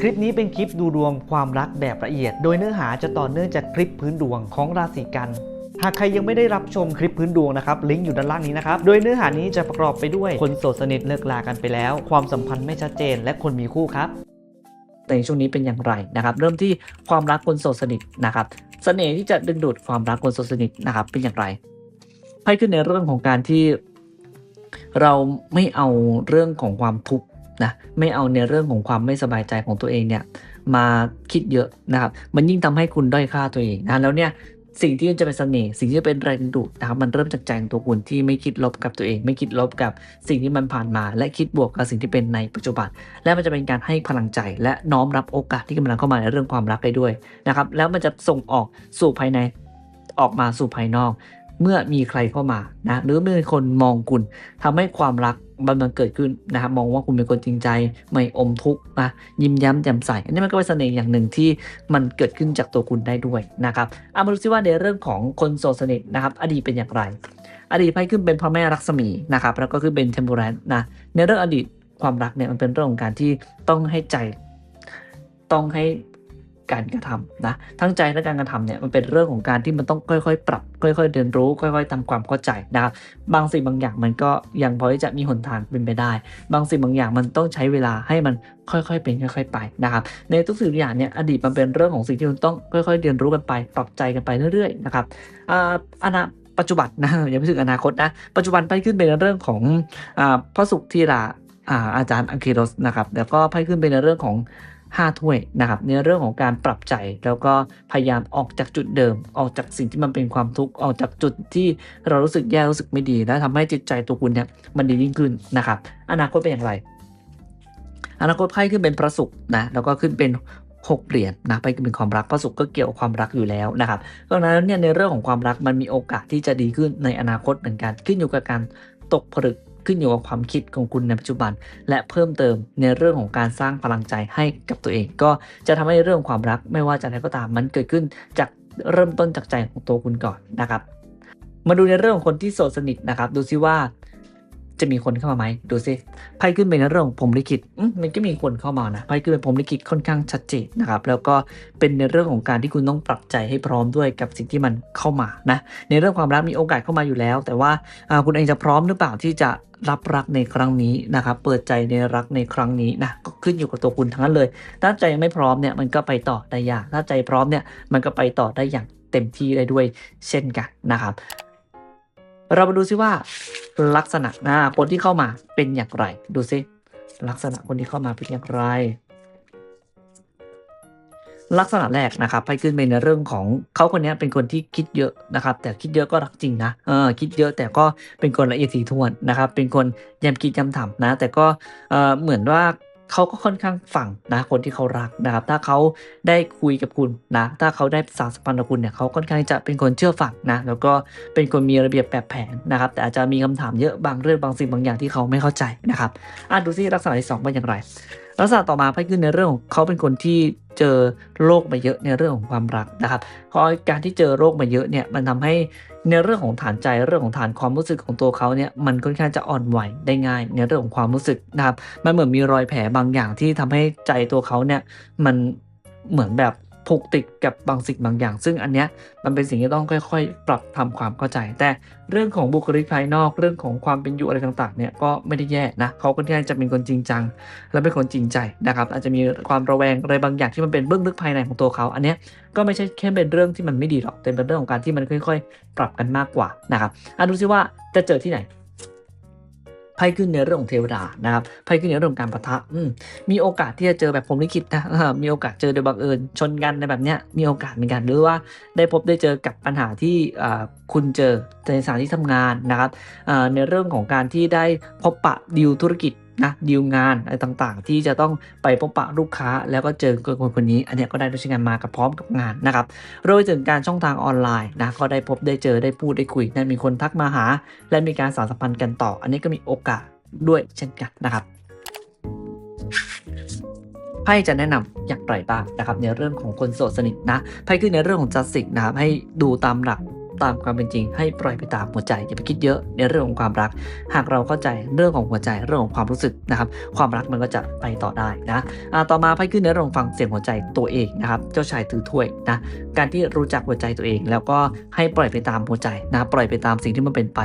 คลิปนี้เป็นคลิปดูดวงความรักแบบละเอียด โดยเนื้อหาจะต่อเนื่องจากคลิปพื้นดวงของราศีกัน หากใครยังไม่ได้รับชมคลิปพื้นดวงนะครับ ลิงก์อยู่ด้านล่างนี้นะครับ โดยเนื้อหานี้จะประกอบไปด้วยคนโสดสนิทเลิกลากันไปแล้ว ความสัมพันธ์ไม่ชัดเจน และคนมีคู่ครับในช่วงนี้เป็นอย่างไรนะครับ เริ่มที่ความรักคนโสดสนิทนะครับเสน่ห์ที่จะดึงดูดความรักคนโสดสนิทนะครับ เป็นอย่างไรไพ่ขึ้นในเรื่องของการที่เราไม่เอาเรื่องของความทุกข์ นะไม่เอาในเรื่องของความไม่สบายใจของตัวเองเนี่ยมาคิดเยอะนะครับ มันยิ่งทำให้คุณด้อยค่าตัวเองนะแล้วเนี่ยสิ่งที่จะเป็นเสน่ห์สิ่งที่จะเป็นแรงดูดนะครับมันเริ่มจากใจของตัวคุณที่ไม่คิดลบกับตัวเอง ไม่คิดลบกับสิ่งที่มันผ่านมา และคิดบวกกับสิ่งที่เป็นในปัจจุบัน และมันจะเป็นการให้พลังใจ และน้อมรับโอกาสที่กำลังเข้ามาในเรื่องความรักได้ด้วยนะครับแล้วมันจะส่งออกสู่ภายในออกมาสู่ภายนอก เมื่อมีใครเข้ามานะหรือเมื่อมีคนมองคุณทำให้ความรักมันมันเกิดขึ้นนะครับมองว่าคุณเป็นคนจริงใจไม่อมทุกข์นะยิ้มย้มแจ่มใสอันนี้มันก็เป็นเสน่ห์อย่างหนึ่งที่มันเกิดขึ้นจากตัวคุณได้ด้วยนะครับเอามาดูซิว่าในเรื่องของคนโสดสนิทนะครับอดีตเป็นอย่างไร อดีตไพ่ขึ้นเป็นพระแม่ลักษมีนะครับแล้วก็ขึ้นเป็นเทมโ r รนนะในเรื่องอดีตความรักเนี่ยมันเป็นเรื่องของการที่ต้องให้ใจ ต้องให้ การกระทำนะทั้งใจและการกระทำเนี่ยมันเป็นเรื่องของการที่มันต้องค่อยๆ ปรับ ค่อย ๆ เรียนรู้ ค่อย ๆทำความเข้าใจนะครับบางสิ่งบางอย่างมันก็ยังพอที่จะมีหนทางเป็นไปได้ บางสิ่งบางอย่างมันต้องใช้เวลาให้มันค่อยๆ เป็นค่อย ๆ ไปนะครับในทุกสิ่งอย่างเนี่ยอดีตมันเป็นเรื่องของสิ่งที่คุณต้องค่อย ๆ เรียนรู้กันไป ปรับใจกันไปเรื่อยๆนะครับอ่าอนาปัจจุบันนะยังไม่ถึงอนาคตนะปัจจุบันไปขึ้นเป็นเรื่องของอ่าพระศุกร์ที่ราอ่าอาจารย์อังเคิโรสนะครับแล้วก็ไพ่ขึ้นเป็นในเรื่องของ 5 ถ้วยนะครับในเรื่องของการปรับใจแล้วก็พยายามออกจากจุดเดิม ออกจากสิ่งที่มันเป็นความทุกข์ออกจากจุดที่เรารู้สึกแย่รู้สึกไม่ดี และทำให้จิตใจตัวคุณเนี่ยมันดียิ่งขึ้นนะครับอนาคตเป็นอย่างไร อนาคตไพ่ขึ้นเป็นพระศุกร์นะแล้วก็ขึ้นเป็นหกเหรียญนะไปเป็นความรักพระศุกร์ก็เกี่ยวความรักอยู่แล้วนะครับดังนั้นเนี่ยในเรื่องของความรักมันมีโอกาสที่จะดีขึ้นในอนาคตเหมือนกันขึ้นอยู่กับการตกผลึก ขึ้นอยู่กับความคิดของคุณในปัจจุบัน และเพิ่มเติมในเรื่องของการสร้างพลังใจให้กับตัวเอง ก็จะทำให้เรื่องความรักไม่ว่าจะอะไรก็ตามมันเกิดขึ้นจากเริ่มต้นจากใจของตัวคุณก่อนนะครับมาดูในเรื่องของคนที่โสดสนิทนะครับ ดูซิว่า จะมีคนเข้ามาไหมดูซิไพ่ขึ้นเป็นเรื่องของผมลิขิตมันก็มีคนเข้ามานะไพ่ขึ้นเป็นผมลิขิตค่อนข้างชัดเจนนะครับแล้วก็เป็นในเรื่องของการที่คุณต้องปรับใจให้พร้อมด้วยกับสิ่งที่มันเข้ามานะในเรื่องความรักมีโอกาสเข้ามาอยู่แล้ว แต่ว่าอ่าคุณเองจะพร้อมหรือเปล่าที่จะรับรักในครั้งนี้นะครับ เปิดใจในรักในครั้งนี้นะก็ขึ้นอยู่กับตัวคุณทั้งนั้นเลย ถ้าใจยังไม่พร้อมเนี่ยมันก็ไปต่อได้ยาก ถ้าใจพร้อมเนี่ยมันก็ไปต่อได้อย่างเต็มที่ได้ด้วยเช่นกันนะครับ เรามาดูซิว่าลักษณะหน้าคนที่เข้ามาเป็นอย่างไร ดูซิลักษณะคนที่เข้ามาเป็นอย่างไร ลักษณะแรกนะครับไปขึ้นไปในเรื่องของเขาคนนี้เป็นคนที่คิดเยอะนะครับ แต่คิดเยอะก็รักจริงนะเออคิดเยอะแต่ก็เป็นคนละเอียดถี่ถ้วนนะครับ เป็นคนย้ำคิดย้ำทำนะ แต่ก็เออเหมือนว่า เขาก็ค่อนข้างฝังนะคนที่เขารักนะครับ ถ้าเขาได้คุยกับคุณนะ ถ้าเขาได้สารสัมพันธ์กับคุณเนี่ยเขาค่อนข้างจะเป็นคนเชื่อฝังนะ แล้วก็เป็นคนมีระเบียบแบบแผนนะครับ แต่อาจจะมีคำถามเยอะบางเรื่องบางสิ่งบางอย่างที่เขาไม่เข้าใจนะครับอะดูซิลักษณะที่สองเป็นอย่างไร ลักษณะต่อมาไพ่ขึ้นในเรื่องของเขาเป็นคนที่เจอโรคมาเยอะในเรื่องของความรักนะครับเพราะการที่เจอโรคมาเยอะเนี่ยมันทำให้ในเรื่องของฐานใจเรื่องของฐานความรู้สึกของตัวเขาเนี่ยมันค่อนข้างจะอ่อนไหวได้ง่าย ในเรื่องของความรู้สึกนะครับมันเหมือนมีรอยแผลบางอย่างที่ทำให้ใจตัวเขาเนี่ยมันเหมือนแบบ ผูกติดกับบางสิ่งบางอย่าง ซึ่งอันเนี้ยมันเป็นสิ่งที่ต้องค่อย ๆ ปรับทำความเข้าใจ แต่เรื่องของบุคลิกภายนอกเรื่องของความเป็นอยู่อะไรต่างๆเนี่ยก็ไม่ได้แย่นะเขาค่อนข้างจะเป็นคนจริงจัง และเป็นคนจริงใจนะครับอาจจะมีความระแวงอะไรบางอย่างที่มันเป็นเบื้องลึกภายในของตัวเขา อันเนี้ยก็ไม่ใช่แค่เป็นเรื่องที่มันไม่ดีหรอกแต่เป็นเรื่องของการที่มันค่อย ๆ ปรับกันมากกว่านะครับอะดูซิว่าจะเจอที่ไหน ไพ่ขึ้นในเรื่องของเทวดานะครับไพ่ขึ้นในเรื่องของการประทะมมีโอกาสที่จะเจอแบบผมลิขิตนะมีโอกาสเจอโดยบังเอิญชนกันในแบบเนี้ยมีโอกาสเหมือนกันหรือว่าได้พบได้เจอกับปัญหาที่คุณเจอในสถานที่ทำงานนะครับในเรื่องของการที่ได้พบปะดีลธุรกิจ นะดีลงานอะไรต่างๆ ที่จะต้องไปพบปะลูกค้า แล้วก็เจอคนคนนี้ อันนี้ก็ได้ด้วยเช่นกันมากับพร้อมกับงานนะครับรวมถึงการช่องทางออนไลน์นะก็ได้พบได้เจอได้พูดได้คุยนั่นมีคนทักมาหา และมีการสานสัมพันธ์กันต่อ อันนี้ก็มีโอกาสด้วยเช่นกันนะครับไพ่จะแนะนำอย่างไรบ้างนะครับในเรื่องของคนโสดสนิทนะไพ่ขึ้นในเรื่องของจัสสิกนะครับให้ดูตามหลัก ตามความเป็นจริง ให้ปล่อยไปตามหัวใจอย่าไปคิดเยอะในเรื่องของความรัก หากเราเข้าใจเรื่องของหัวใจเรื่องของความรู้สึกนะครับความรักมันก็จะไปต่อได้นะอ่าต่อมาไพ่ขึ้นในเรื่องฟังเสียงหัวใจตัวเองนะครับเจ้าชายถือถ้วยนะการที่รู้จักหัวใจตัวเอง แล้วก็ให้ปล่อยไปตามหัวใจนะปล่อยไปตามสิ่งที่มันเป็นไป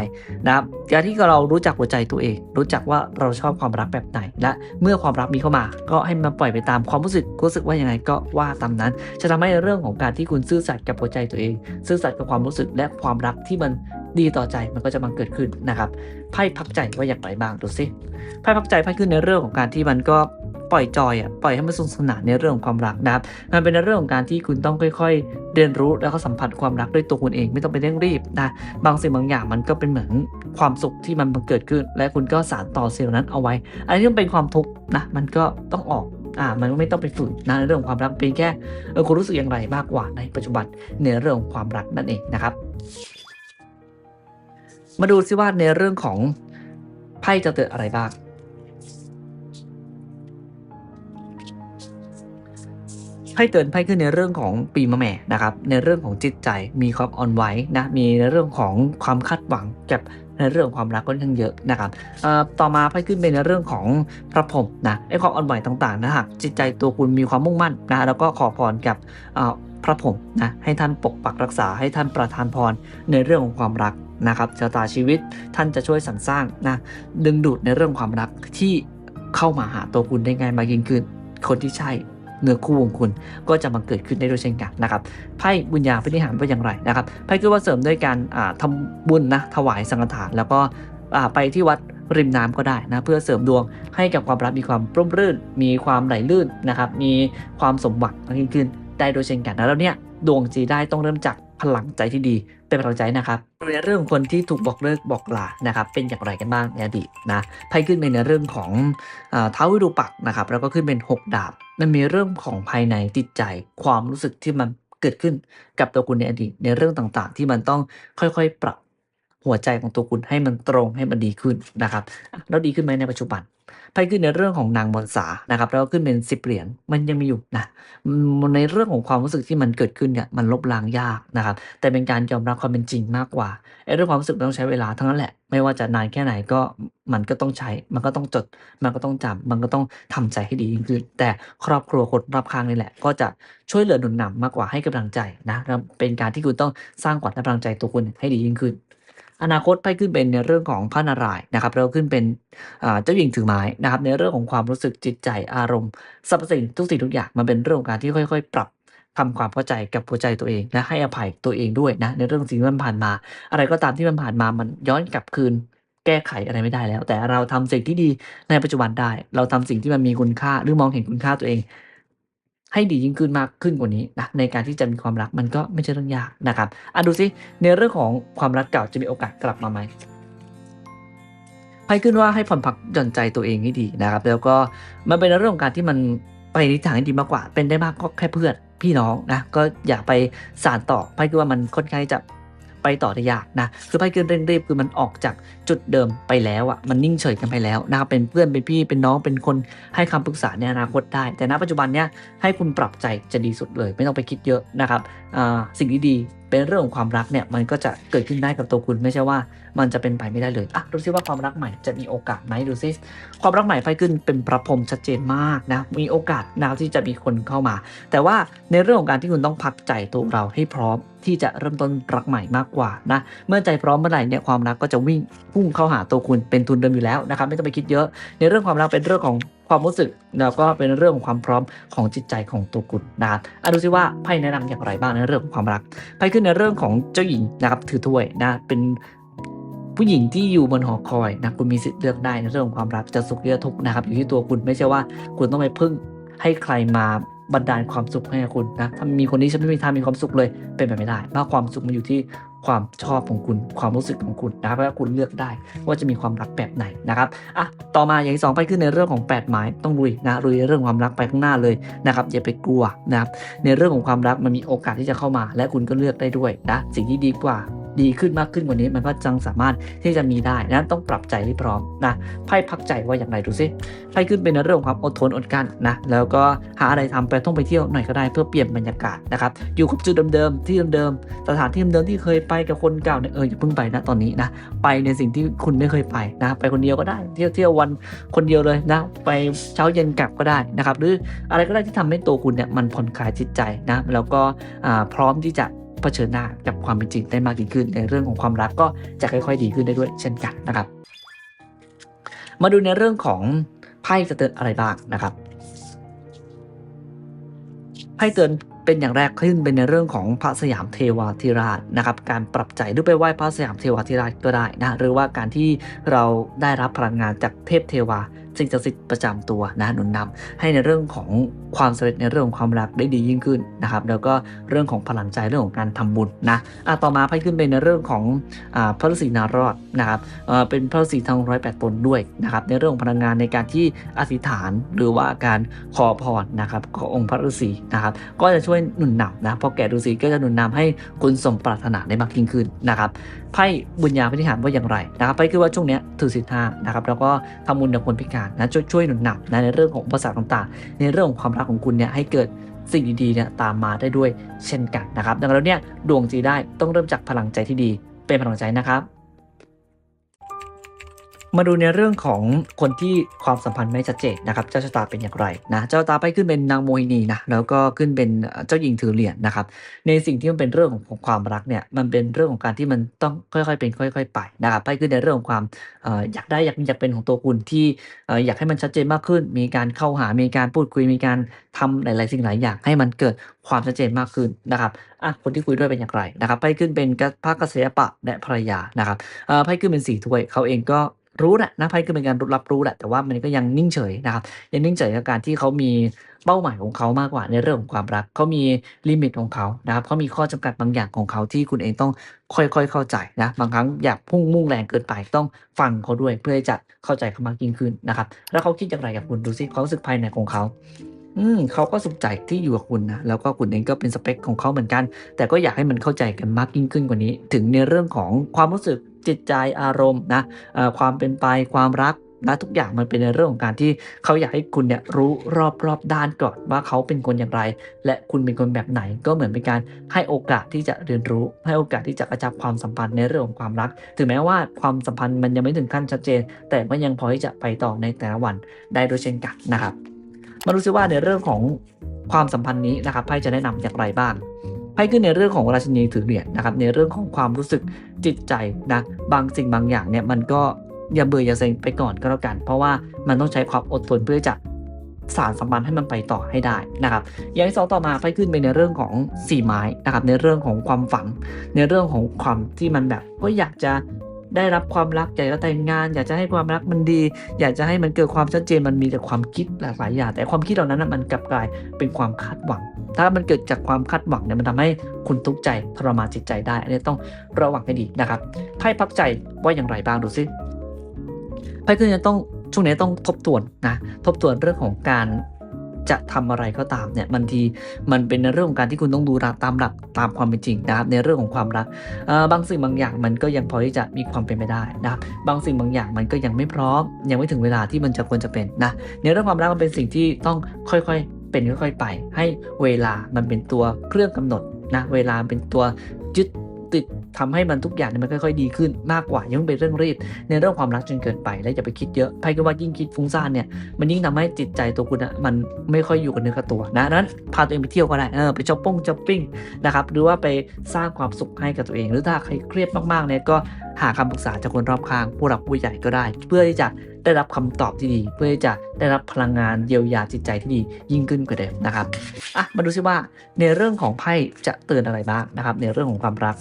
นะครับการที่เรารู้จักหัวใจตัวเอง รู้จักว่าเราชอบความรักแบบไหนและเมื่อความรักมีเข้ามา ก็ให้มันปล่อยไปตามความรู้สึกรู้สึกว่ายังไงก็ว่าตามนั้น จะทำให้เรื่องของการที่คุณซื่อสัตย์กับหัวใจตัวเอง ซื่อสัตย์กับความรู้สึกและและความรักที่มันดีต่อใจมันก็จะบังเกิดขึ้นนะครับไพ่พักใจว่าอย่างไรบ้างดูสิไพ่พักใจไพ่ขึ้นในเรื่องของการที่มันก็ปล่อยจอยอะปล่อยให้มันสนุกสนานในเรื่องของความรักนะครับมันเป็นในเรื่องของการที่คุณต้องค่อยๆ เรียนรู้แล้วก็สัมผัสความรักด้วยตัวคุณเองไม่ต้องไปเร่งรีบนะบางสิ่งบางอย่างมันก็เป็นเหมือนความสุขที่มันบังเกิดขึ้น และคุณก็สานต่อสิ่งเหล่านั้นเอาไว้อันที่มันเป็นความทุกข์นะมันก็ต้องออก อ่ามันไม่ต้องไปฝืนนะในเรื่องของความรักเป็นแค่เออคุณรู้สึกอย่างไรมากกว่าในปัจจุบันในเรื่องของความรักนั่นเองนะครับ มาดูซิว่าในเรื่องของไพ่จะเกิดอะไรบ้างไพ่เตือนไพ่ขึ้นในเรื่องของปีมะแม่นะครับ ในเรื่องของจิตใจมีความอ่อนไหวนะมีในเรื่องของความคาดหวังกับ ในเรื่องของความรักค่อนข้างเยอะนะครับต่อมาไพ่ขึ้นเป็นในเรื่องของพระพรหมนะไอ้ความอ่อนไหวต่างๆนะหากจิตใจตัวคุณมีความมุ่งมั่นนะแล้วก็ขอพรกับพระพรหมนะให้ท่านปกปักรักษาให้ท่านประทานพรในเรื่องของความรักนะครับชะตาชีวิตท่านจะช่วยสรรสร้างนะดึงดูดในเรื่องความรักที่เข้ามาหาตัวคุณได้ง่ายมากยิ่งขึ้น คนที่ใช่ เนื้อคู่ของคุณก็จะมาเกิดขึ้นได้โดยเช่นกันนะครับไพ่บุญญาพินิหารว่าอย่างไรนะครับไพ่คือว่าเสริมด้วยการทำทำบุญนะถวายสังฆทาน แล้วก็ไปที่วัดริมน้ำก็ได้นะเพื่อเสริมดวงให้กับความรักมีความร่มรื่น มีความไหลลื่นนะครับมีความสมหวังมากยิ่งขึ้นได้โดยเช่นกันแล้วเนี่ยดวงจีได้ต้องเริ่มจาก พลังใจที่ดีเป็นพลังใจนะครับในเรื่องของคนที่ถูกบอกเลิกบอกลานะครับเป็นอย่างไรกันบ้างในอดีตนะไพ่ขึ้นในเรื่องของเท้าวิรูปักนะครับแล้วก็ขึ้นเป็น 6 ดาบ มันมีเรื่องของภายในจิตใจความรู้สึกที่มันเกิดขึ้นกับตัวคุณในอดีตในเรื่องต่างๆ ที่มันต้องค่อยๆ ปรับ หัวใจของตัวคุณให้มันตรงให้มันดีขึ้นนะครับอะแล้วดีขึ้นไหมในปัจจุบันไพ่ขึ้นในเรื่องของนางมนสานะครับแล้วก็ขึ้นเป็นสิบเหรียญมันยังมีอยู่นะอืมในเรื่องของความรู้สึกที่มันเกิดขึ้นเนี่ยมันลบล้างยากนะครับแต่เป็นการยอมรับความเป็นจริงมากกว่าไอ้เรื่องความรู้สึกมันต้องใช้เวลาทั้งนั้นแหละ ไม่ว่าจะนานแค่ไหนก็มันก็ต้องใช้ มันก็ต้องจด มันก็ต้องจำมันก็ต้องทำใจให้ดียิ่งขึ้นแต่ครอบครัวคนรอบข้างนี่แหละ ก็จะช่วยเหลือหนุนนำมากกว่าให้กำลังใจนะแล้วเป็นการที่คุณต้องสร้างขวัญและกำลังใจตัวคุณให้ดียิ่งขึ้น อนาคตไพ่ขึ้นเป็นในเรื่องของพระนารายณ์นะครับแล้วขึ้นเป็นเจ้าหญิงถือไม้นะครับในเรื่องของความรู้สึกจิตใจอารมณ์สรรพสิ่งทุกสิ่งทุกอย่างมันเป็นเรื่องของการที่ค่อย ๆ ปรับทำความเข้าใจกับหัวใจตัวเองและให้อภัยตัวเองด้วยนะในเรื่องสิ่งที่มันผ่านมา อะไรก็ตามที่มันผ่านมามันย้อนกลับคืน แก้ไขอะไรไม่ได้แล้ว แต่เราทำสิ่งที่ดีในปัจจุบันได้ เราทำสิ่งที่มันมีคุณค่าหรือมองเห็นคุณค่าตัวเอง ให้ดียิ่งขึ้นมากขึ้นกว่านี้นะในการที่จะมีความรักมันก็ไม่ใช่เรื่องยากนะครับอะดูสิในเรื่องของความรักเก่าจะมีโอกาสกลับมาไหมไพ่ขึ้นว่าให้ผ่อนผักหย่อนใจตัวเองให้ดีนะครับ แล้วก็มันเป็นเรื่องของการที่มันไปในทิศทางที่ดีมากกว่า เป็นได้มากก็แค่เพื่อนพี่น้องนะก็อย่าไปสานต่อไพ่คือว่ามันค่อนข้างจะ ไปต่อได้ยากนะคือไปเกินเร่งรีบคือมันออกจากจุดเดิมไปแล้วอะมันนิ่งเฉยกันไปแล้วนะครับเป็นเพื่อนเป็นพี่เป็นน้องเป็นคนให้คำปรึกษาในอนาคตได้ แต่ณปัจจุบันเนี้ยให้คุณปรับใจจะดีสุดเลย ไม่ต้องไปคิดเยอะนะครับอ่าสิ่งที่ดี เป็นเรื่องของความรักเนี่ยมันก็จะเกิดขึ้นได้กับตัวคุณไม่ใช่ว่า มันจะเป็นไปไม่ได้เลยอะดูซิว่าความรักใหม่จะมีโอกาสไหมดูซิความรักใหม่ไฟขึ้นเป็นประพรมชัดเจนมากนะมีโอกาสนะที่จะมีคนเข้ามา แต่ว่าในเรื่องของการที่คุณต้องพักใจตัวเราให้พร้อมที่จะเริ่มต้นรักใหม่มากกว่านะเมื่อใจพร้อมเมื่อไหร่เนี่ยความรักก็จะวิ่งพุ่งเข้าหาตัวคุณเป็นทุนเดิมอยู่แล้วนะครับไม่ต้องไปคิดเยอะ ในเรื่องความรักเป็นเรื่องของ ความรู้สึกแล้วก็เป็นเรื่องของความพร้อมของจิตใจของตัวคุณนะครับอะดูซิว่าไพ่แนะนำอย่างไรบ้างในเรื่องของความรักไพ่ขึ้นในเรื่องของเจ้าหญิงนะครับถือถ้วยนะเป็นผู้หญิงที่อยู่บนหอคอยนะคุณมีสิทธิ์เลือกได้ในเรื่องของความรักจะสุขหรือทุกข์นะครับ อยู่ที่ตัวคุณไม่ใช่ว่าคุณต้องไปพึ่งให้ใครมา บันดาลความสุขให้คุณนะถ้ามีคนนี้ฉันไม่มีทางมีความสุขเลยเป็นไปไม่ได้เพราะความสุขมันอยู่ที่ความชอบของคุณความรู้สึกของคุณนะครับว่าคุณเลือกได้ว่าจะมีความรักแบบไหนนะครับอะต่อมาอย่างที่สองไปขึ้นในเรื่องของ8ปดหมายต้องลุยนะลุยเรื่องความรักไปข้างหน้าเลยนะครับอย่าไปกลัวนะครับในเรื่องของความรักมันมีโอกาสที่จะเข้ามา และคุณก็เลือกได้ด้วยนะสิ่งที่ดีกว่า ดีขึ้นมากขึ้นกว่านี้ มันก็จังสามารถที่จะมีได้นะต้องปรับใจให้พร้อมนะไพ่พักใจว่าอย่างไรดูซิไพ่ขึ้นเป็นเรื่องของความอดทนอดกลั้นนะแล้วก็หาอะไรทำไปท่องไปเที่ยวหน่อยก็ได้เพื่อเปลี่ยนบรรยากาศนะครับอยู่กับจุดเดิมๆที่เดิมๆสถานที่เดิมๆที่เคยไปกับคนเก่าเนี่ยเอออย่าเพิ่งไปนะตอนนี้นะไปในสิ่งที่คุณไม่เคยไปนะไปคนเดียวก็ได้เที่ยวเที่ยววันคนเดียวเลยนะไปเช้าเย็นกลับก็ได้นะครับหรืออะไรก็ได้ที่ทำให้ตัวคุณเนี่ยมันผ่อนคลายจิตใจนะแล้วก็พร้อมที่จะ เผชิญหน้ากับความเป็นจริงได้มากยิ่งขึ้น ในเรื่องของความรักก็จะค่อย ๆ ดีขึ้นได้ด้วยเช่นกันนะครับ มาดูในเรื่องของไพ่จะเตือนอะไรบ้างนะครับไพ่เตือนเป็นอย่างแรกขึ้นเป็นในเรื่องของพระสยามเทวาธิราชนะครับการปรับใจหรือไปไหว้พระสยามเทวาธิราชก็ได้นะหรือว่าการที่เราได้รับพลังงานจากเทพเทวาสิ่งศักดิ์สิทธิ์ประจำตัวนะหนุนนำให้ในเรื่องของความสำเร็จในเรื่องของความรักได้ดียิ่งขึ้นนะครับแล้วก็เรื่องของพลังใจเรื่องของการทำบุญนะอะต่อมาไพ่ขึ้นเป็นในเรื่องของอ่าพระฤาษีนารอดนะครับเอ่อเป็นพระฤาษีทั้งร้อยแปดตนด้วยนะครับในเรื่องของพลังงานในการที่อธิษฐานหรือว่าการขอพรนะครับขององค์พระฤาษีนะครับก็จะช่วยหนุนนำนะพราะแก่ฤาษีก็จะหนุนนำให้คุณสมปรารถนาได้มากยิ่งขึ้นนะครับไพ่บุญญาพิธิหารว่าอย่างไรนะครับไพ่คือว่าช่วงเนี้ยถือศีลห้านะครับแล้วก็ทำบุญกับคนพิการนะช่วยช่วยหนุนนำนะในเรื่องของภาษาต่างๆ ในเรื่องของความรักของคุณเนี่ยให้เกิดสิ่งดีๆเนี่ยตามมาได้ด้วยเช่นกันนะครับ ดังนั้นแล้วเนี่ยดวงจีได้ต้องเริ่มจากพลังใจที่ดีเป็นพลังใจนะครับ มาดูในเรื่องของคนที่ความสัมพันธ์ไม่ชัดเจนนะครับ เจ้าชะตาเป็นอย่างไรนะ เจ้าตาไปขึ้นเป็นนางโมหินีนะ แล้วก็ขึ้นเป็นเจ้าหญิงถือเหรียญนะครับ ในสิ่งที่มันเป็นเรื่องของความรักเนี่ย มันเป็นเรื่องของการที่มันต้องค่อยๆเป็นค่อย ๆ ไปนะครับ ไปขึ้นในเรื่องของความอยากได้อยากอยากเป็นของตัวคุณที่อยากให้มันชัดเจนมากขึ้น มีการเข้าหา มีการพูดคุย มีการทำหลาย ๆ สิ่งหลายอย่างให้มันเกิดความชัดเจนมากขึ้นนะครับอะคนที่คุยด้วยเป็นอย่างไรนะครับ ไปขึ้นเป็นพระกษยปะและภรรยานะครับไพ่ขึ้นเป็นสี่ถ้วยเขาเองก็ รู้แหละนะไพ่ขึ้นเป็นการรับรู้แหละแต่ว่ามันก็ยังนิ่งเฉยนะครับยังนิ่งเฉยกับการที่เขามีเป้าหมายของเขามากกว่าในเรื่องของความรักเขามีลิมิตของเขานะครับเขามีข้อจำกัดบางอย่างของเขาที่คุณเองต้องค่อยๆ เข้าใจนะบางครั้งอยากพุ่งมุ่งแรงเกินไปต้องฟังเขาด้วยเพื่อจะเข้าใจเขามากยิ่งขึ้นนะครับแล้วเขาคิดอย่างไรกับคุณดูสิความรู้สึกภายในของเขาอืมเขาก็สุขใจที่อยู่กับคุณนะแล้วก็คุณเองก็เป็นสเปคของเขาเหมือนกัน แต่ก็อยากให้มันเข้าใจกันมากยิ่งขึ้นกว่านี้ ถึงในเรื่องของความรู้สึก จิตใจอารมณ์นะความเป็นไปความรักนะทุกอย่างมันเป็นในเรื่องของการที่เขาอยากให้คุณเนี่ยรู้รอบรอบด้านก่อนว่าเขาเป็นคนอย่างไร และคุณเป็นคนแบบไหนก็เหมือนเป็นการให้โอกาสที่จะเรียนรู้ ให้โอกาสที่จะกระชับความสัมพันธ์ในเรื่องของความรัก ถึงแม้ว่าความสัมพันธ์มันยังไม่ถึงขั้นชัดเจน แต่ก็ยังพอที่จะไปต่อในแต่ละวันได้โดยเช่นกันนะครับ มาดูซิว่าในเรื่องของความสัมพันธ์นี้นะครับไพ่จะแนะนำอย่างไรบ้าง ไพ่ขึ้นในเรื่องของราชินีถือเหรียญนะครับในเรื่องของความรู้สึกจิตใจนะบางสิ่งบางอย่างเนี่ยมันก็อย่าเบื่ออย่าเซ็งไปก่อนก็แล้วกัน เพราะว่ามันต้องใช้ความอดทนเพื่อจะสารสัมพันธ์ให้มันไปต่อให้ได้นะครับ อย่างที่สองต่อมาไพ่ขึ้นไปในเรื่องของสี่ไม้นะครับในเรื่องของความฝัน ในเรื่องของความที่มันแบบก็อยากจะ ได้รับความรักอยากจะแต่งงาน อยากจะให้ความรักมันดี อยากจะให้มันเกิดความชัดเจนมันมีแต่ความคิดหลากหลายอย่างแต่ความคิดเหล่านั้นมันกลับกลายเป็นความคาดหวัง ถ้ามันเกิดจากความคาดหวังเนี่ยมันทำให้คุณทุกข์ใจทรมานจิตใจได้อันนี้ต้องระวังให้ดีนะครับไพ่พักใจว่าอย่างไรบ้างดูซิไพ่คือจะต้องช่วงนี้ต้องทบทวนนะทบทวนเรื่องของการ จะทำอะไรก็ตามเนี่ยบางทีมันเป็นในเรื่องของการที่คุณต้องดูหลักตามหลักตามความเป็นจริงนะครับในเรื่องของความรักบางสิ่งบางอย่างมันก็ยังพอที่จะมีความเป็นไปได้นะครับบางสิ่งบางอย่างมันก็ยังไม่พร้อม ยังไม่ถึงเวลาที่มันจะควรจะเป็นนะในเรื่องความรักมันเป็นสิ่งที่ต้องค่อยๆ เป็นค่อยๆไป ให้เวลามันเป็นตัวเครื่องกำหนดนะเวลาเป็นตัวยึด ทำให้มันทุกอย่างเนี่ยมันค่อยๆดีขึ้นมากกว่ายังไม่เป็นเรื่องรีบในเรื่องความรักจนเกินไป และอย่าไปคิดเยอะไพ่ก็ว่ายิ่งคิดฟุ้งซ่านเนี่ยมันยิ่งทำให้จิตใจตัวคุณอะมันไม่ค่อยอยู่กับเนื้อกับตัวนะนั้นพาตัวเองไปเที่ยวก็ได้เออไปช้อปปิ้งช้อปปิ้งนะครับหรือว่าไปสร้างความสุขให้กับตัวเอง หรือถ้าใครเครียดมากๆเนี่ยก็หาคำปรึกษาจากคนรอบข้าง ผู้หลักผู้ใหญ่ก็ได้ เพื่อที่จะได้รับคำตอบที่ดี เพื่อที่จะได้รับพลังงานเยียวยาจิตใจที่ดียิ่งขึ้นกว่าเดิมนะครับอะมาดูซิว่าในเรื่องของไพ่จะเตือนอะไรบ้างนะครับ ในเรื่องของความรัก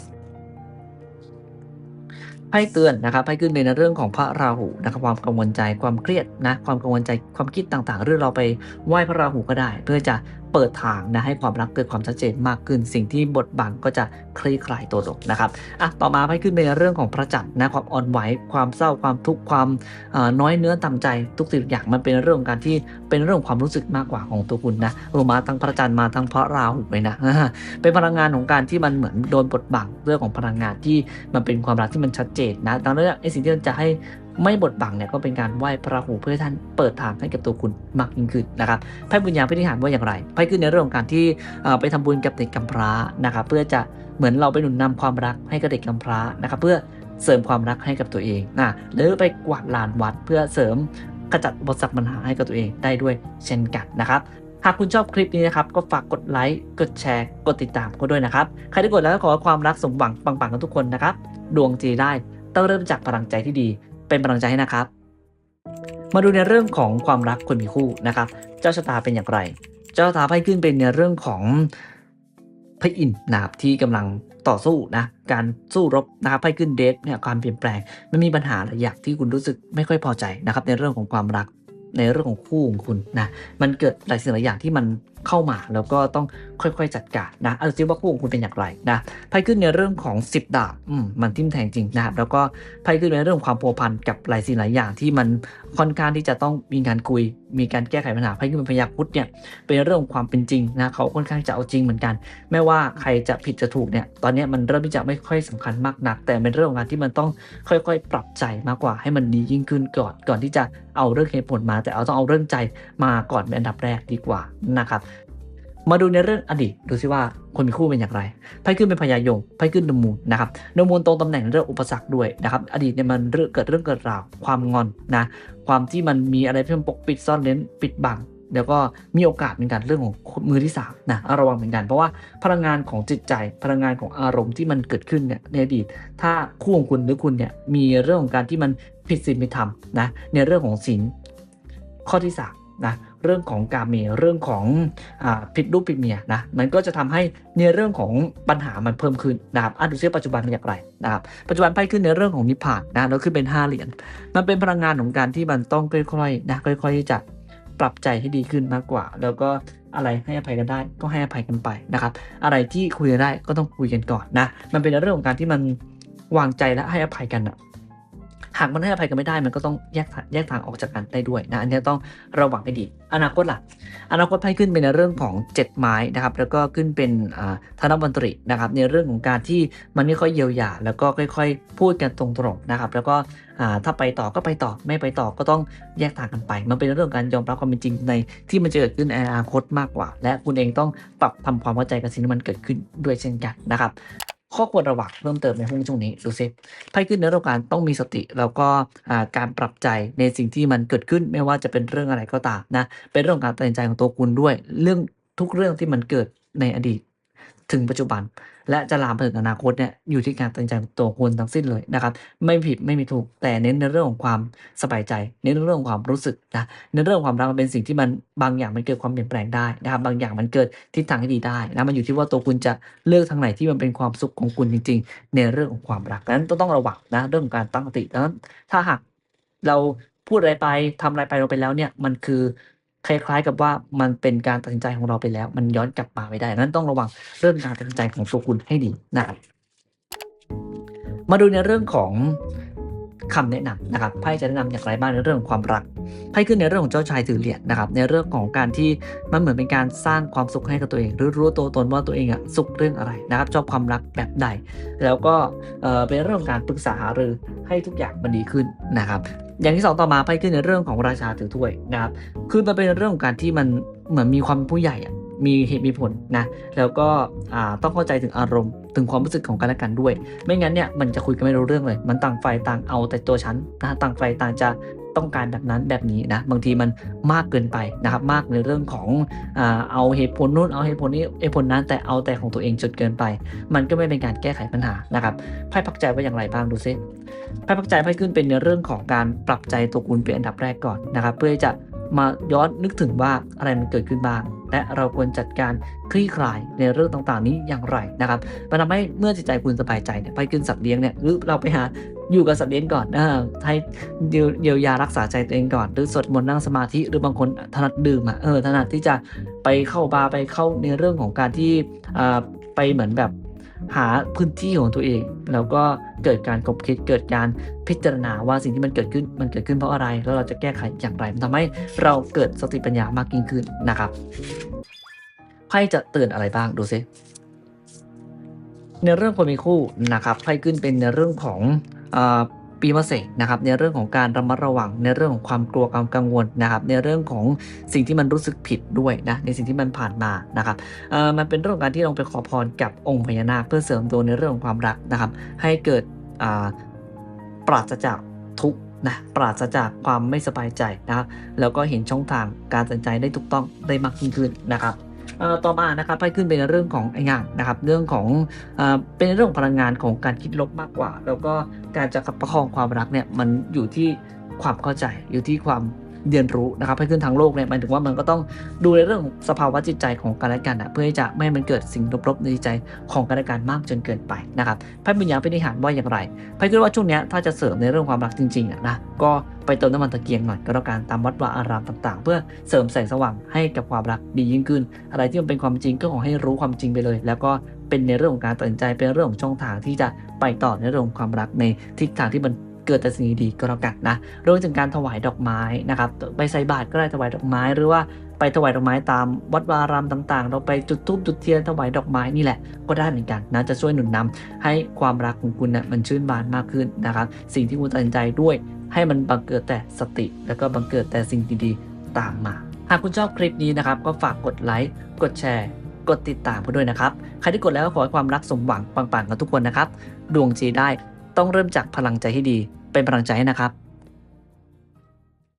ไพ่เตือนนะครับไพ่ขึ้นในเรื่องของพระราหูนะครับความกังวลใจความเครียดนะความกังวลใจความคิดต่างๆ เรื่องเราไปไหว้พระราหูก็ได้ เพื่อจะ เปิดทางนะให้ความรักเกิดความชัดเจนมากขึ้น สิ่งที่บดบังก็จะคลี่คลายตัวลงนะครับอะต่อมาไพ่ขึ้นเป็นเรื่องของพระจันทร์นะความอ่อนไหวความเศร้าความทุกข์ความน้อยเนื้อต่ำใจทุกสิ่งทุกอย่างมันเป็นเรื่องของการที่เป็นเรื่องความรู้สึกมากกว่าของตัวคุณนะรวมมาทั้งพระจันทร์มาทั้งพระราหูเลยนะเป็นพลังงานของการที่มันเหมือนโดนบดบังเรื่องของพลังงานที่มันเป็นความรักที่มันชัดเจนนะดังนั้นไอ้สิ่งที่มันจะให้ ไม่บดบังเนี่ยก็เป็นการไหว้พระหูเพื่อท่านเปิดทางให้กับตัวคุณมากยิ่งขึ้นนะครับไพ่บุญญาพิธีหารว่าอย่างไรไพ่ขึ้นในเรื่องของการที่ไปทำบุญกับเด็กกำพร้านะครับเพื่อจะเหมือนเราไปหนุนนำความรักให้กับเด็กกำพร้านะครับเพื่อเสริมความรักให้กับตัวเองนะหรือไปกวาดลานวัดเพื่อเสริมขจัดอุปสรรคปัญหาให้กับตัวเองได้ด้วยเช่นกันนะครับหากคุณชอบคลิปนี้นะครับ ก็ฝากกดไลค์ กดแชร์ กดติดตามก็ด้วยนะครับ ใครที่กดแล้วก็ขอความรักสมหวังปังๆกันทุกคนนะครับ ดวงจีได้ ต้องเริ่มจากพลังใจที่ดี เป็นพลังใจให้นะครับ มาดูในเรื่องของความรักคนมีคู่นะครับ เจ้าชะตาเป็นอย่างไร เจ้าชะตาไพ่ขึ้นเป็นในเรื่องของพระอินทร์นะครับที่กำลังต่อสู้นะการสู้รบนะครับไพ่ขึ้นเดทเนี่ยความเปลี่ยนแปลงมันมีปัญหาหลายอย่างที่คุณรู้สึกไม่ค่อยพอใจนะครับในเรื่องของความรักในเรื่องของคู่ของคุณนะมันเกิดหลายสิ่งหลายอย่างที่มัน เข้ามา แล้วก็ต้องค่อยๆจัดการนะเอาซิว่าคู่ของคุณเป็นอย่างไรนะไพ่ขึ้นในเรื่องของ 10 ดาบมมันทิ่มแทงจริงนะครับแล้วก็ไพ่ขึ้นในเรื่องความพัวพันกับหลายสิ่งหลายอย่างที่มันค่อนข้างที่จะต้องมีการคุย มีการแก้ไขปัญหาไพ่ขึ้นเป็นพยาพุทธเนี่ยเป็นเรื่องของความเป็นจริงนะเขาค่อนข้างจะเอาจริงเหมือนกัน ไม่ว่าใครจะผิดจะถูกเนี่ยตอนนี้มันเริ่มที่จะไม่ค่อยสำคัญมากนัก แต่เป็นเรื่องของการที่มันต้องค่อยๆ ปรับใจมากกว่าให้มันดียิ่งขึ้นก่อนก่อนที่จะเอาเรื่องเหตุผลมา แต่เอาต้องเอาเรื่องใจมาก่อนเป็นอันดับแรกดีกว่านะครับ มาดูในเรื่องอดีตดูซิว่าคนมีคู่เป็นอย่างไร ไพ่ขึ้นเป็นพญายมไพ่ขึ้นดมูลนะครับดมูลตรงตำแหน่งเรื่องอุปสรรคด้วยนะครับ อดีตเนี่ยมันเรื่องเกิดเรื่องเกิดราว ความงอนนะ ความที่มันมีอะไรที่มันปกปิดซ่อนเร้นปิดบัง แล้วก็มีโอกาสเหมือนกันเรื่องของมือที่สามนะระวังเหมือนกัน เพราะว่าพลังงานของจิตใจ พลังงานของอารมณ์ที่มันเกิดขึ้นเนี่ยในอดีต ถ้าคู่ของคุณหรือคุณเนี่ยมีเรื่องของการที่มันผิดศีลผิดธรรมนะ ในเรื่องของศีลข้อที่สามนะ เรื่องของการเมเรื่องของอผิดรูปผิดเมียนะมันก็จะทำให้ในเรื่องของปัญหามันเพิ่มขึ้นนะครับอะดูซิปัจจุบันเป็นอย่างไรนะครับปัจจุบันไพ่ขึ้นในเรื่องของนิพพานนะแล้วขึ้นเป็นห้าเหรียญมันเป็นพลังงานของการที่มันต้องค่อยๆนะค่อยๆที่จะปรับใจให้ดีขึ้นมากกว่า แล้วก็อะไรให้อภัยกันได้ก็ให้อภัยกันไปนะครับอะไรที่คุยกันได้ก็ต้องคุยกันก่อนนะมันเป็นเรื่องของการที่มันวางใจและให้อภัยกันอะ หากมันให้อภัยกันไม่ได้มันก็ต้องแยกทางแยกทางออกจากกันได้ด้วยนะอันนี้ต้องระวังให้ดี อนาคตล่ะ อนาคตไพ่ขึ้นเป็นในเรื่องของเจ็ดไม้นะครับแล้วก็ขึ้นเป็นอ่าธนบันตรีนะครับในเรื่องของการที่มันไม่ค่อยเยียวยาแล้วก็ค่อย ๆ พูดกันตรงๆนะครับแล้วก็ถ้าไปต่อก็ไปต่อไม่ไปต่อก็ต้องแยกทางกันไป มันเป็นเรื่องการยอมรับความเป็นจริงในที่มันจะเกิดขึ้นในอนาคตมากกว่า และคุณเองต้องปรับทำความเข้าใจกับสิ่งที่มันเกิดขึ้นด้วยเช่นกันนะครับ ข้อควรระวังเพิ่มเติมในห้องช่วงนี้ดูซิไพ่ขึ้นเนื้องของการต้องมีสติ แล้วก็การปรับใจในสิ่งที่มันเกิดขึ้นไม่ว่าจะเป็นเรื่องอะไรก็ตามนะเป็นเรื่องของการตัดสินใจของตัวคุณด้วย เรื่องทุกเรื่องที่มันเกิดในอดีต ถึงปัจจุบัน และจะลามไปถึงอนาคตเนี่ยอยู่ที่การตัดสินใจของตัวคุณทั้งสิ้นเลยนะครับไม่ผิดไม่มีถูกแต่เน้นในเรื่องของความสบายใจ เน้นในเรื่องของความรู้สึกนะในเรื่องความรักมันเป็นสิ่งที่มันบางอย่างมันเกิดความเปลี่ยนแปลงได้นะครับบางอย่างมันเกิดทิศทางที่ดีได้นะมันอยู่ที่ว่าตัวคุณจะเลือกทางไหนที่มันเป็นความสุขของคุณจริง ๆ ในเรื่องของความรักดังนั้นต้องระวังนะเรื่องของการตั้งสติดังนั้นถ้าหากเราพูดอะไรไปทำอะไรไปเราไปแล้วเนี่ยมันคือ คล้ายๆ กับว่ามันเป็นการตัดสินใจของเราไปแล้ว มันย้อนกลับมาไม่ได้ นั้นต้องระวังเรื่องการตัดสินใจของตัวคุณให้ดีนะครับมาดูในเรื่องของคำแนะนำนะครับไพ่จะแนะนำอย่างไรบ้างในเรื่องของความรักไพ่ขึ้นในเรื่องของเจ้าชายถือเหรียญนะครับ ในเรื่องของการที่มันเหมือนเป็นการสร้างความสุขให้กับตัวเองหรือรู้ตัวตนว่าตัวเองอะสุขเรื่องอะไรนะครับชอบความรักแบบใด แล้วก็เอ่อเป็นเรื่องของการปรึกษาหารือให้ทุกอย่างมันดีขึ้นนะครับ อย่างที่สองต่อมาไปขึ้นในเรื่องของราชาถือถ้วยนะครับ คือมันเป็นเรื่องของการที่มันเหมือนมีความผู้ใหญ่อะมีเหตุมีผลนะ แล้วก็ต้องเข้าใจถึงอารมณ์ ถึงความรู้สึกของกันและกันด้วย ไม่งั้นเนี่ยมันจะคุยกันไม่รู้เรื่องเลย มันต่างฝ่ายต่างเอาแต่ตัวฉันนะต่างฝ่ายต่างจะ ต้องการแบบนั้นแบบนี้นะบางทีมันมากเกินไปนะครับ มากในเรื่องของเอาเหตุผลนู้นเอาเหตุผลนี้เหตุผลนั้นแต่เอาแต่ของตัวเองจนเกินไป มันก็ไม่เป็นการแก้ไขปัญหานะครับไพ่พักใจว่าอย่างไรบ้างดูซิไพ่พักใจไพ่ขึ้นเป็นในเรื่องของการปรับใจตัวคุณเป็นอันดับแรกก่อนนะครับ เพื่อจะ มาย้อนนึกถึงว่าอะไรมันเกิดขึ้นบ้าง และเราควรจัดการคลี่คลายในเรื่องต่างๆ นี้อย่างไรนะครับมันทำให้เมื่อจิตใจคุณสบายใจเนี่ยไปกินสัตว์เลี้ยงเนี่ยหรือเราไปหาอยู่กับสัตว์เลี้ยงก่อนนะให้เยียวเยียวยารักษาใจตัวเองก่อน หรือสวดมนต์นั่งสมาธิ หรือบางคนถนัดดื่มอะเออถนัดที่จะไปเข้าบาร์ไปเข้าในเรื่องของการที่อ่าไปเหมือนแบบ หาพื้นที่ของตัวเอง แล้วก็เกิดการกบคิดเกิดการพิจารณาว่าสิ่งที่มันเกิดขึ้นมันเกิดขึ้นเพราะอะไร แล้วเราจะแก้ไขอย่างไร มันทำให้เราเกิดสติปัญญามากยิ่งขึ้นนะครับไพ่จะเตือนอะไรบ้างดูซิในเรื่องคนมีคู่นะครับไพ่ขึ้นเป็นในเรื่องของ ปีมะเสกนะครับในเรื่องของการระมัดระวังในเรื่องของความกลัวความกังวลนะครับในเรื่องของสิ่งที่มันรู้สึกผิดด้วยนะในสิ่งที่มันผ่านมานะครับเอ่อมันเป็นเรื่องของการที่ลงไปขอพรกับองค์พญานาคเพื่อเสริมดวงในเรื่องของความรักนะครับ ให้เกิดอ่าปราศจากทุกข์นะปราศจากความไม่สบายใจนะครับแล้วก็เห็นช่องทางการตัดใจได้ถูกต้องได้มากยิ่งขึ้นนะครับ ต่อมานะครับไปขึ้นเป็นเรื่องของไอ้งานนะครับ เรื่องของเอ่อเป็นเรื่องของพลังงานของการคิดลบมากกว่า แล้วก็การจะประคองความรักเนี่ยมันอยู่ที่ความเข้าใจอยู่ที่ความ เรียนรู้นะครับให้ขึ้นทางโลกเนี่ยหมายถึงว่ามันก็ต้องดูในเรื่องสภาวะจิตใจของกันและกันนะเพื่อที่จะไม่ให้มันเกิดสิ่งลบๆในจิตใจของกันและกันมากจนเกินไปนะครับไพ่ปัญญาพินิหารว่าอย่างไรไพ่คิดว่าช่วงนี้ถ้าจะเสริมในเรื่องความรักจริงๆอะนะก็ไปเติมน้ำมันตะเกียงหน่อยก็แล้วกันตามวัดวาอารามต่างๆ เพื่อเสริมแสงสว่างให้กับความรักดียิ่งขึ้น อะไรที่มันเป็นความจริงก็ขอให้รู้ความจริงไปเลย แล้วก็เป็นในเรื่องของการตัดสินใจเป็นเรื่องของช่องทางที่จะไปต่อในเรื่องของความรักในทิศทางที่มัน เกิดแต่สิ่งดีๆก็แล้วกันนะรวมถึงการถวายดอกไม้นะครับไปใส่บาตรก็ได้ถวายดอกไม้หรือว่าไปถวายดอกไม้ตามวัดวารามต่างๆ เราไปจุดธูปจุดเทียนถวายดอกไม้นี่แหละก็ได้เหมือนกันนะจะช่วยหนุนนำให้ความรักของคุณนะ่ะมันชื่นบานมากขึ้นนะครับ สิ่งที่คุณตัดสินใจด้วย ให้มันบังเกิดแต่สติแล้วก็บังเกิดแต่สิ่งดีๆตามมา หากคุณชอบคลิปนี้นะครับ ก็ฝากกดไลค์กดแชร์ กดติดตามกันด้วยนะครับ ใครที่กดแล้วขอให้ความรักสมหวังปังๆกันทุกคนนะครับ ดวงจีได้ ต้องเริ่มจากพลังใจที่ดี เป็นพลังใจให้นะครับ